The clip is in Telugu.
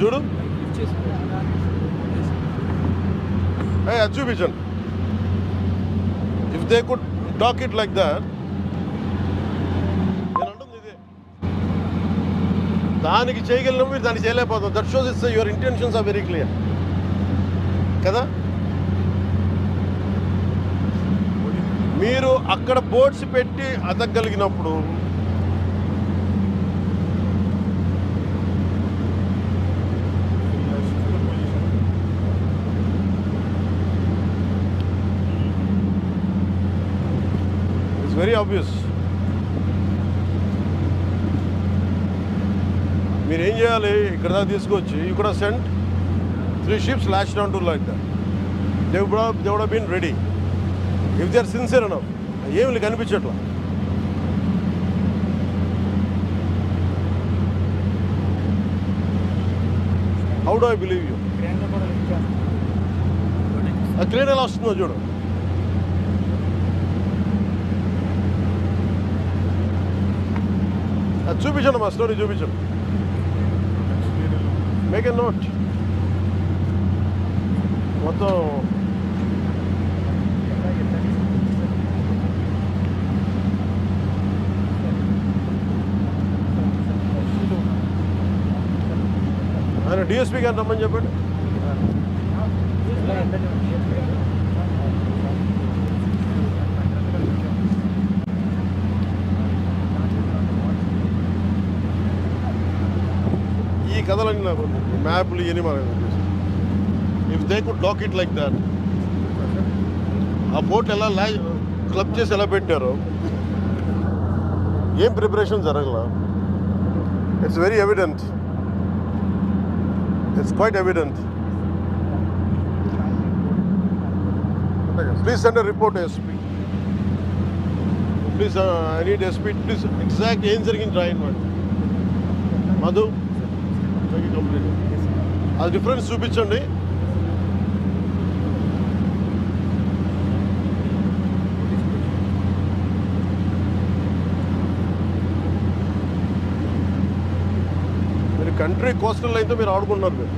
చూడు. ఏ అది చూపించండి. If they could talk it like that దానికి చేయగలిగిన మీరు దాన్ని చేయలేకపోతాం. That shows is your intentions are very clear కదా? మీరు అక్కడ బోర్డ్స్ పెట్టి అతగలిగినప్పుడు వెరీ ఆబ్వియస్ మీరు ఏం చేయాలి ఇక్కడ దాకా తీసుకొచ్చి యూ కూడా sent three ships last down to like that they they would been ready if they are sincere enough ఏమి కనిపించట్లా how do I believe you ఆ క్రేన్ ఎలా వస్తుందో చూడు. చూపించండి మా స్టోరీ చూపించండి. మేక్ ఎ నోట్ మొత్తం ఆయన డిఎస్పీ గారిని రమ్మని చెప్పండి. ఈ కథలన్నీ నాకు మ్యాప్లు ఇవన్నీ మనకు if they could lock it like that ఆ బోట్ ఎలా లా క్లబ్ చేసి ఎలా పెట్టారో? ఏం ప్రిపరేషన్ జరగల? It's very evident it's quite evident please send report SP please I need SP please exact ఏం జరిగింది రాయండి వాడు మధు? కంప్లీట్ అది డిఫరెన్స్ చూపించండి. మీరు కంట్రీ కోస్టల్ లైన్తో మీరు ఆడుకుంటున్నారు మీరు.